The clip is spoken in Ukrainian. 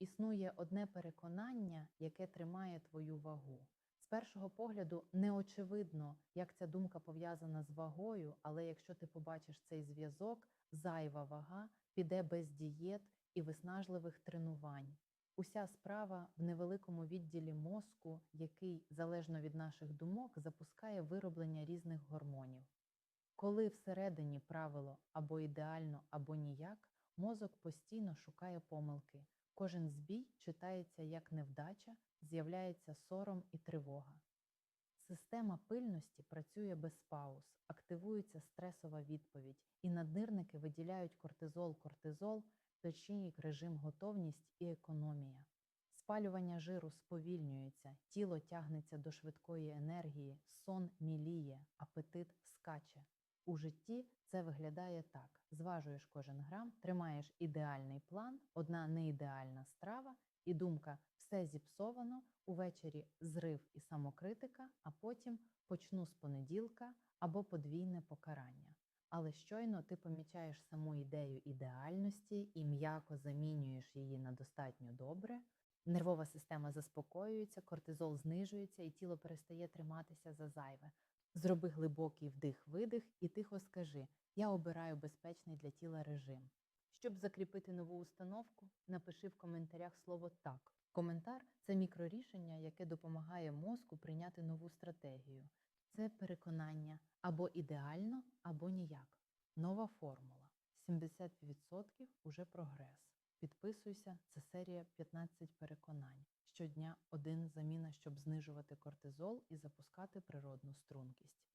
Існує одне переконання, яке тримає твою вагу. З першого погляду не очевидно, як ця думка пов'язана з вагою, але якщо ти побачиш цей зв'язок, зайва вага піде без дієт і виснажливих тренувань. Уся справа в невеликому відділі мозку, який, залежно від наших думок, запускає вироблення різних гормонів. Коли всередині правило або ідеально, або ніяк, мозок постійно шукає помилки. Кожен збій читається як невдача, з'являється сором і тривога. Система пильності працює без пауз, активується стресова відповідь, і наднирники виділяють кортизол, кортизол, печінник режим готовність і економія. Спалювання жиру сповільнюється, тіло тягнеться до швидкої енергії, сон міліє, апетит скаче. У житті це виглядає так: зважуєш кожен грам, тримаєш ідеальний план, одна неідеальна страва, і думка все зіпсовано, увечері зрив і самокритика, а потім почну з понеділка або подвійне покарання. Але щойно ти помічаєш саму ідею ідеальності і м'яко замінюєш її на достатньо добре. Нервова система заспокоюється, кортизол знижується, і тіло перестає триматися за зайве. Зроби глибокий вдих-видих і тихо скажи: Я обираю безпечний для тіла режим. Щоб закріпити нову установку, напиши в коментарях слово так. Коментар це мікрорішення, яке допомагає мозку прийняти нову стратегію. Це переконання або ідеально, або ніяк. Нова формула. 70% уже прогрес. Підписуйся, це серія 15 переконань. Щодня один заміна, щоб знижувати кортизол і запускати природну стрункість.